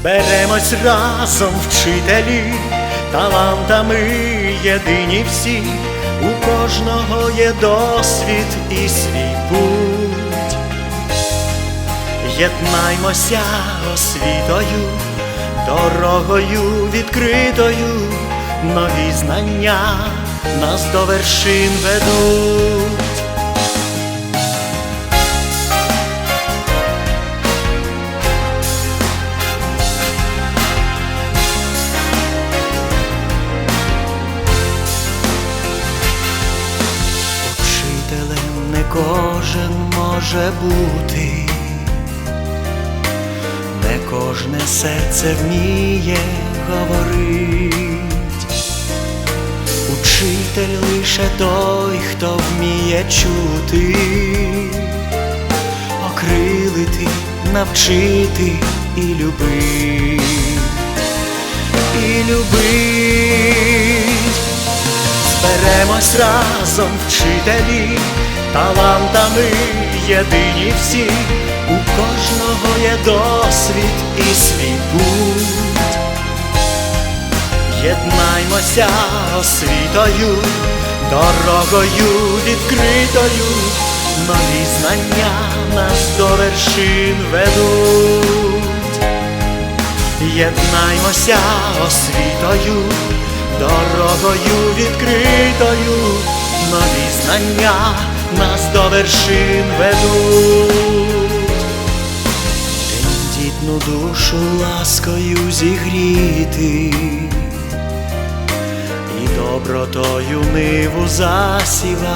Зберемось разом, вчителі, талантами єдині всі, у кожного є досвід і свій путь. Єднаймося освітою, дорогою відкритою, нові знання нас до вершин ведуть. Кожен може бути, не кожне серце вміє говорить. Учитель лише той, хто вміє чути, окрилити, навчити і любить, і любить. Зберемось разом, вчителі, талантами єдині всі, у кожного є досвід і свій путь. Єднаймося освітою, дорогою відкритою, нові знання нас до вершин ведуть. Єднаймося освітою, дорогою відкритою, нові знання нас до вершин ведуть. Тендітну душу ласкою зігріти і добротою ниву засівать,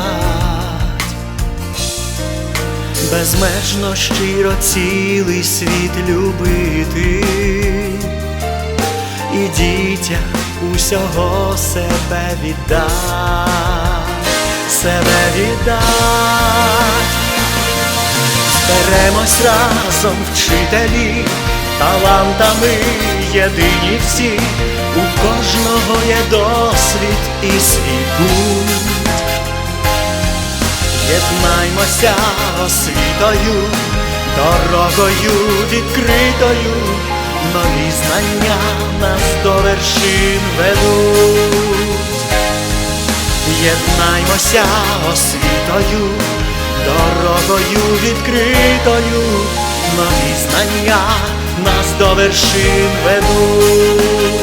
безмежно щиро цілий світ любити усього себе віддать, себе віддать. Зберемось разом, вчителі, талантами єдині всі, у кожного є досвід і свій путь. Єднаймося освітою, дорогою відкритою, знання нас до вершин ведуть. Єднаймося освітою, дорогою відкритою, нові знання нас до вершин ведуть.